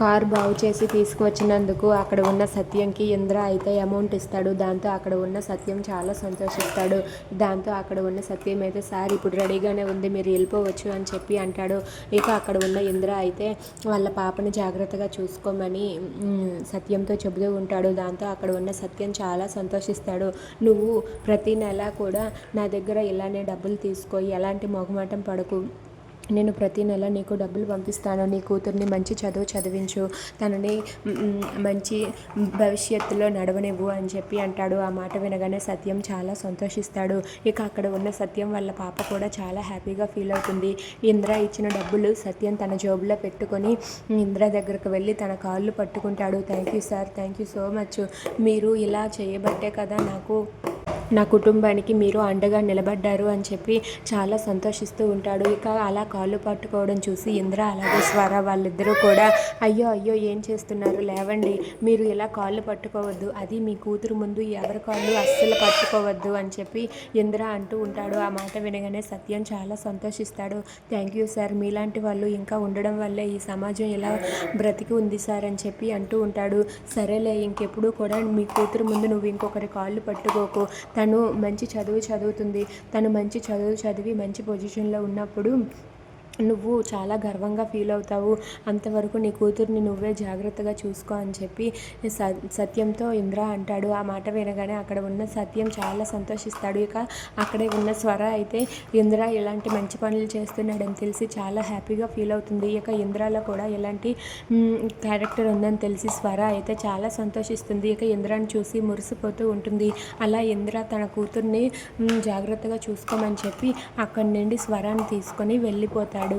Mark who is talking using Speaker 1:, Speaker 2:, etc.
Speaker 1: Car బాగు చేసి తీసుకువచ్చినందుకు అక్కడ ఉన్న సత్యంకి ఇంద్ర అయితే అమౌంట్ ఇస్తాడు. దాంతో అక్కడ ఉన్న సత్యం చాలా సంతోషిస్తాడు. దాంతో అక్కడ ఉన్న సత్యం అయితే సార్ ఇప్పుడు రెడీగానే ఉంది మీరు వెళ్ళిపోవచ్చు అని చెప్పి అంటాడు. ఇక అక్కడ ఉన్న ఇంద్ర అయితే వాళ్ళ పాపని జాగ్రత్తగా చూసుకోమని సత్యంతో చెబుతూ ఉంటాడు. దాంతో అక్కడ ఉన్న సత్యం చాలా సంతోషిస్తాడు. నువ్వు ప్రతి నెల కూడా నా దగ్గర ఇలానే డబ్బులు తీసుకో. ఎలాంటి మొహమాటం పడకు. నేను ప్రతి నెల నీకు డబ్బులు పంపిస్తాను. నీ కూతుర్ని మంచి చదువు చదివించు. తనని మంచి భవిష్యత్తులో నడవనివ్వు అని చెప్పి అంటాడు. ఆ మాట వినగానే సత్యం చాలా సంతోషిస్తాడు. ఇక అక్కడ ఉన్న సత్యం వాళ్ళ పాప కూడా చాలా హ్యాపీగా ఫీల్ అవుతుంది. ఇంద్ర ఇచ్చిన డబ్బులు సత్యం తన జోబులో పెట్టుకొని ఇంద్ర దగ్గరకు వెళ్ళి తన కాళ్ళు పట్టుకుంటాడు. Thank you sir thank you so much. మీరు ఇలా చేయబట్టే కదా నాకు నా కుటుంబానికి మీరు అండగా నిలబడ్డారు అని చెప్పి చాలా సంతోషిస్తూ ఉంటాడు. ఇక అలా కాళ్ళు పట్టుకోవడం చూసి ఇంద్ర అలాగే స్వర వాళ్ళిద్దరూ కూడా అయ్యో అయ్యో ఏం చేస్తున్నారు? లేవండి. మీరు ఇలా కాళ్ళు పట్టుకోవద్దు. అది మీ కూతురు ముందు ఎవరి కాళ్ళు అస్సలు పట్టుకోవద్దు అని చెప్పి ఇంద్ర అంటూ ఉంటాడు. ఆ మాట వినగానే సత్యం చాలా సంతోషిస్తాడు. Thank you sir. మీలాంటి వాళ్ళు ఇంకా ఉండడం వల్లే ఈ సమాజం ఇలా బ్రతికి ఉంది సార్ అని చెప్పి అంటూ ఉంటాడు. సరేలే ఇంకెప్పుడు కూడా మీ కూతురు ముందు నువ్వు ఇంకొకరి కాళ్ళు పట్టుకోకు. తను మంచి చదువు చదువుతుంది. తను మంచి చదువు చదివి మంచి పొజిషన్లో ఉన్నప్పుడు నువ్వు చాలా గర్వంగా ఫీల్ అవుతావు. అంతవరకు నీ కూతుర్ని నువ్వే జాగ్రత్తగా చూసుకో అని చెప్పి స సత్యంతో ఇంద్ర అంటాడు. ఆ మాట వినగానే అక్కడ ఉన్న సత్యం చాలా సంతోషిస్తాడు. ఇక అక్కడే ఉన్న స్వర అయితే ఇంద్ర ఇలాంటి మంచి పనులు చేస్తున్నాడని తెలిసి చాలా హ్యాపీగా ఫీల్ అవుతుంది. ఇక ఇంద్రాలో కూడా ఇలాంటి క్యారెక్టర్ ఉందని తెలిసి స్వర అయితే చాలా సంతోషిస్తుంది. ఇక ఇంద్రాని చూసి మురిసిపోతూ ఉంటుంది. అలా ఇంద్ర తన కూతుర్ని జాగ్రత్తగా చూసుకోమని చెప్పి అక్కడి నుండి స్వరాన్ని తీసుకొని వెళ్ళిపోతాడు. పాడు